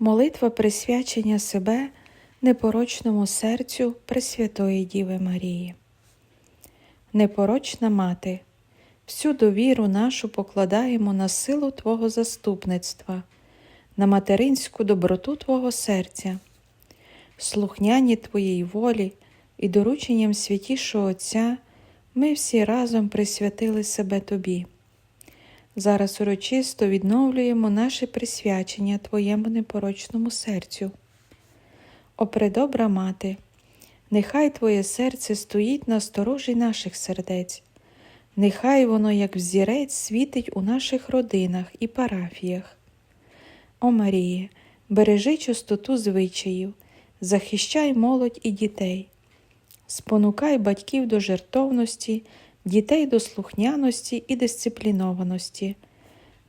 Молитва присвячення себе непорочному серцю Пресвятої Діви Марії. Непорочна мати, всю довіру нашу покладаємо на силу Твого заступництва, на материнську доброту Твого серця, слухняні Твоїй волі і дорученням святішого Отця ми всі разом присвятили себе Тобі. Зараз урочисто відновлюємо наше присвячення Твоєму непорочному серцю. О предобра мати, нехай Твоє серце стоїть на сторожі наших сердець, нехай воно, як взірець, світить у наших родинах і парафіях. О Маріє, бережи чистоту звичаїв, захищай молодь і дітей, спонукай батьків до жертовності, дітей до слухняності і дисциплінованості.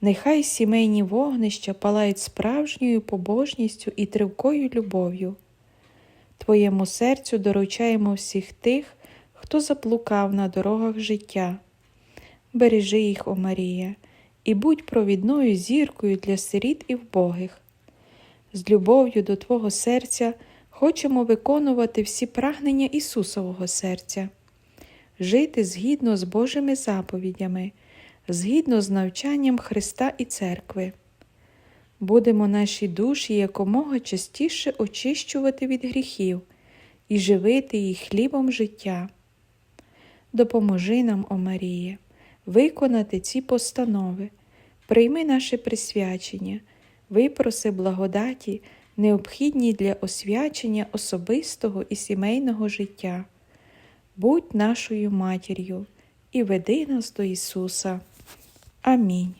Нехай сімейні вогнища палають справжньою побожністю і тривкою любов'ю. Твоєму серцю доручаємо всіх тих, хто заблукав на дорогах життя. Бережи їх, о Марія, і будь провідною зіркою для сиріт і вбогих. З любов'ю до Твого серця хочемо виконувати всі прагнення Ісусового серця, жити згідно з Божими заповідями, згідно з навчанням Христа і Церкви. Будемо наші душі якомога частіше очищувати від гріхів і живити їх хлібом життя. Допоможи нам, о Маріє, виконати ці постанови, прийми наше присвячення, випроси благодаті, необхідні для освячення особистого і сімейного життя. Будь нашою матір'ю і веди нас до Ісуса. Амінь.